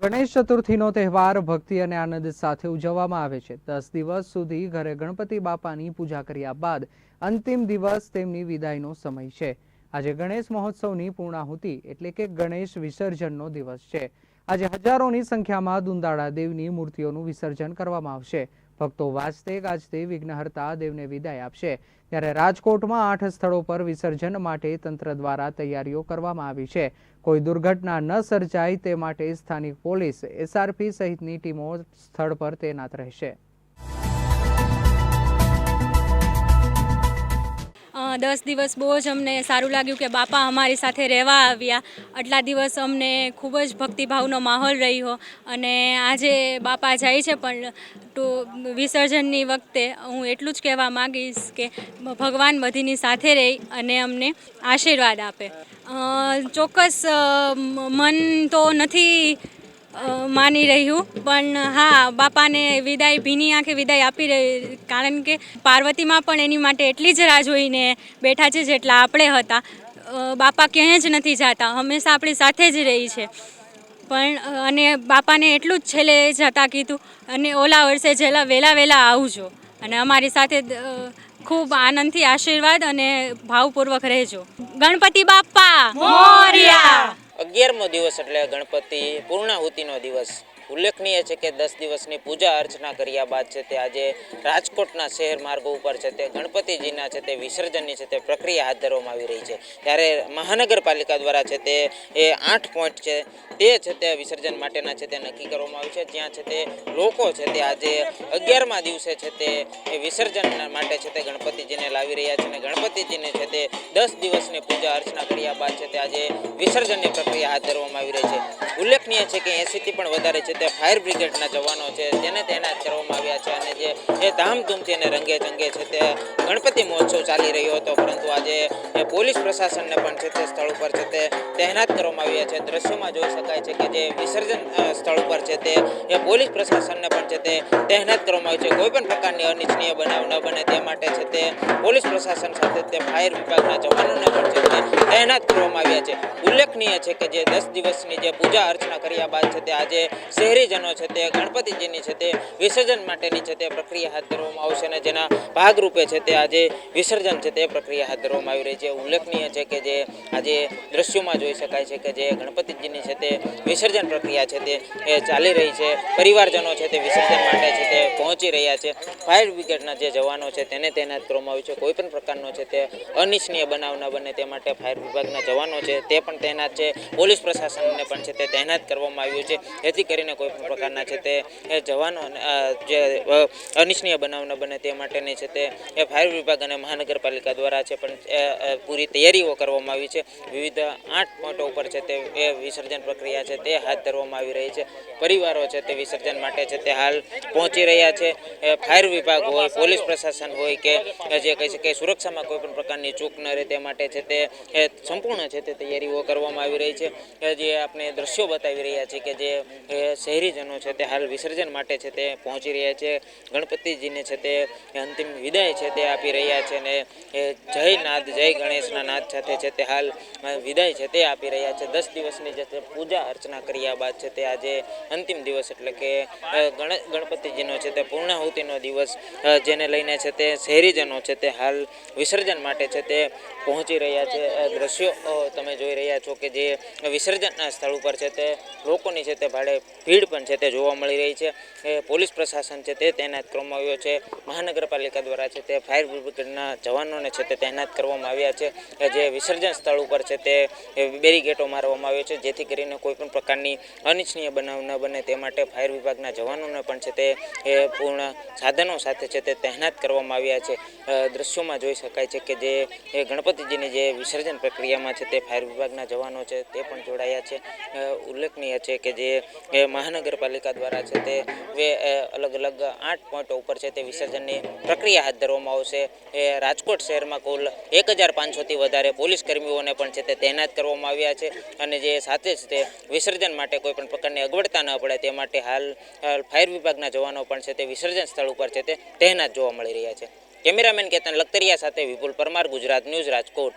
ગણેશ ચતુર્થીનો તહેવાર ભક્તિ અને આનંદ સાથે ઉજવવામાં આવે છે. દસ દિવસ સુધી ઘરે ગણપતિ બાપાની પૂજા કર્યા બાદ અંતિમ દિવસ તેમની વિદાયનો સમય છે. આજે ગણેશ મહોત્સવની પૂર્ણાહુતિ એટલે કે ગણેશ વિસર્જનનો દિવસ છે. આજે હજારોની સંખ્યામાં દુંદાળા દેવની મૂર્તિઓનું વિસર્જન કરવામાં આવશે. ભક્તો વાજતે ગાજતે વિઘ્નહર્તા દેવને વિદાય આપશે. ત્યારે રાજકોટમાં આઠ સ્થળો પર વિસર્જન માટે તંત્ર દ્વારા તૈયારીઓ કરવામાં આવી છે. કોઈ દુર્ઘટના ન સર્જાય તે માટે સ્થાનિક પોલીસ એસઆરપી સહિતની ટીમો સ્થળ પર તૈનાત રહેશે. દસ દિવસ બહુ જ અમને સારું લાગ્યું કે બાપા અમારી સાથે રહેવા આવ્યા. આટલા દિવસ અમને ખૂબ જ ભક્તિભાવનો માહોલ રહ્યો અને આજે બાપા જાય છે પણ તો વિસર્જનની વખતે હું એટલું જ કહેવા માગીશ કે ભગવાન બધીની સાથે રહી અને અમને આશીર્વાદ આપે. ચોક્કસ મન તો નથી માની રહ્યું પણ હા, બાપાને વિદાય, ભીની આંખે વિદાય આપી રહી. કારણ કે પાર્વતીમાં પણ એની માટે એટલી જ રાહ જોઈને બેઠા છે જેટલા આપણે હતા. બાપા ક્યાંય જ નથી જતા. હંમેશા આપણી સાથે જ રહી છે. પણ અને બાપાને એટલું જ છેલ્લે જતા કીધું, અને ઓલા વર્ષે જેલા વહેલા વહેલા આવજો. અને અમારી સાથે ખૂબ આનંદથી આશીર્વાદ અને ભાવપૂર્વક રહેજો. ગણપતિ બાપ્પા મોર્યા! અગિયારમો દિવસ એટલે ગણપતિ પૂર્ણાહુતિનો દિવસ. ઉલ્લેખનીય છે કે દસ દિવસની પૂજા અર્ચના કર્યા બાદ છે તે આજે રાજકોટના શહેર માર્ગો ઉપર છે તે ગણપતિજીના છે તે વિસર્જનની છે તે પ્રક્રિયા હાથ ધરવામાં આવી રહી છે ત્યારે મહાનગરપાલિકા દ્વારા છે તે એ આઠ પોઈન્ટ છે તે છે તે વિસર્જન માટેના છે તે નક્કી કરવામાં આવ્યું છે જ્યાં છે તે લોકો છે તે આજે અગિયારમા દિવસે છે તે વિસર્જન માટે છે તે ગણપતિજીને લાવી રહ્યા છે અને ગણપતિજીને છે તે દસ દિવસની પૂજા અર્ચના કર્યા બાદ છે તે આજે વિસર્જનની પ્રક્રિયા હાથ ધરવામાં આવી રહી છે ઉલ્લેખનીય છે કે એંસીથી પણ વધારે છે તે ફાયર બ્રિગેડના જવાનો છે, તેને તૈનાત કરવામાં આવ્યા છે અને જે એ ધામધૂમથી અને રંગે ચંગે છે તે ગણપતિ મહોત્સવ ચાલી રહ્યો હતો, પરંતુ આજે એ પોલીસ પ્રશાસનને પણ છે તે સ્થળ ઉપર છે તે તહેનાત કરવામાં આવ્યા છે. દ્રશ્યોમાં જોઈ શકાય છે કે જે વિસર્જન સ્થળ ઉપર છે તે, એ પોલીસ પ્રશાસનને પણ છે તે તહેનાત કરવામાં આવ્યું છે. કોઈ પણ પ્રકારની અનિચ્છનીય બનાવ ન બને તે માટે છે તે પોલીસ પ્રશાસન સાથે તે ફાયર વિભાગના જવાનોને પણ છે તે તહેનાત કરવામાં આવ્યા છે. ઉલ્લેખનીય છે કે જે દસ દિવસની જે પૂજા અર્ચના કર્યા બાદ છે તે આજે શહેરીજનો છે તે, ગણપતિજીની છે તે, વિસર્જન માટેની છે તે પ્રક્રિયા હાથ ધરવામાં આવશે અને જેના ભાગરૂપે છે તે આજે વિસર્જન છે તે પ્રક્રિયા હાથ ધરવામાં આવી રહી છે. ઉલ્લેખનીય છે કે જે આજે દ્રશ્યોમાં જોઈ શકાય છે કે જે ગણપતિજીની છે તે વિસર્જન પ્રક્રિયા છે તે, એ ચાલી રહી છે. પરિવારજનો છે તે વિસર્જન માટે છે તે પહોંચી રહ્યા છે. ફાયર બ્રિગેડના જે જવાનો છે તેને તૈનાત કરવામાં આવ્યું છે. કોઈ પણ પ્રકારનો છે તે અનિચ્છનીય બનાવ ન બને તે માટે ફાયર વિભાગના જવાનો છે તે પણ તૈનાત છે. પોલીસ પ્રશાસનને પણ છે તે તૈનાત કરવામાં આવ્યું છે. જેથી કરીને કોઈ પણ પ્રકારના છે તે જવાનો જે અનિચ્છનીય બનાવ ન બને તે માટેની છે તે ફાયર વિભાગ અને મહાનગરપાલિકા દ્વારા છે, પણ પૂરી તૈયારીઓ કરવામાં આવી છે. વિવિધ આઠ પોઈન્ટો ઉપર છે તે વિસર્જન પ્રક્રિયા છે તે હાથ ધરવામાં આવી રહી છે. પરિવારો છે તે વિસર્જન માટે છે તે હાલ પહોંચી રહ્યા છે. ફાયર વિભાગ હોય, પોલીસ પ્રશાસન હોય કે જે કહી શકે સુરક્ષામાં કોઈ પણ પ્રકારની ચૂક ન રહે તે માટે છે તે સંપૂર્ણ છે તે તૈયારીઓ કરવામાં આવી રહી છે. જે આપણે દ્રશ્યો બતાવી રહ્યા છીએ કે જે શહેરીજનો છે તે હાલ વિસર્જન માટે છે તે પહોંચી રહ્યા છે ગણપતિજીને છે તે અંતિમ વિદાય છે તે આપી રહ્યા છે ને એ જય નાદ જય ગણેશના નાદ સાથે છે તે હાલ વિદાય છે તે આપી રહ્યા છે દસ દિવસની જે પૂજા અર્ચના કર્યા બાદ છે તે આજે અંતિમ દિવસ એટલે કે ગણપતિજીનો છે તે પૂર્ણાહુતિનો દિવસ જેને લઈને છે તે શહેરીજનો છે તે હાલ વિસર્જન માટે છે તે પહોંચી રહ્યા છે દ્રશ્યો તમે જોઈ રહ્યા છો કે જે વિસર્જનના સ્થળ ઉપર છે તે લોકોની છે તે ભાડે ભીડ પણ છે તે જોવા મળી રહી છે. એ પોલીસ પ્રશાસન છે તે તૈનાત કરવામાં આવ્યો છે. મહાનગરપાલિકા દ્વારા છે તે ફાયર બ્રિગેડના જવાનોને છે તે તૈનાત કરવામાં આવ્યા છે. જે વિસર્જન સ્થળ ઉપર છે તે બેરીગેટો મારવામાં આવ્યો છે, જેથી કરીને કોઈપણ પ્રકારની અનિચ્છનીય બનાવ ન બને તે માટે ફાયર વિભાગના જવાનોને પણ છે તે એ પૂર્ણ સાધનો સાથે છે તે તૈનાત કરવામાં આવ્યા છે. દ્રશ્યોમાં જોઈ શકાય છે કે જે ગણપતિજીની જે વિસર્જન પ્રક્રિયામાં છે તે ફાયર વિભાગના જવાનો છે તે પણ જોડાયા છે. ઉલ્લેખનીય છે કે જે મહાનગરપાલિકા દ્વારા છે તે અલગ અલગ આઠ પોઈન્ટો ઉપર છે તે વિસર્જનની પ્રક્રિયા હાથ ધરવામાં આવશે. એ રાજકોટ શહેરમાં કુલ એક હજાર પાંચસોથી વધારે પોલીસ કર્મીઓને પણ છે તે તૈનાત કરવામાં આવ્યા છે અને જે સાથે જ તે વિસર્જન માટે કોઈ પણ પ્રકારની અગવડતા ન પડે તે માટે હાલ ફાયર વિભાગના જવાનો પણ છે તે વિસર્જન સ્થળ ઉપર છે તે તૈનાત જોવા મળી રહ્યા છે. કેમેરામેન કેતન લખતરિયા સાથે વિપુલ પરમાર, ગુજરાત ન્યૂઝ રાજકોટ.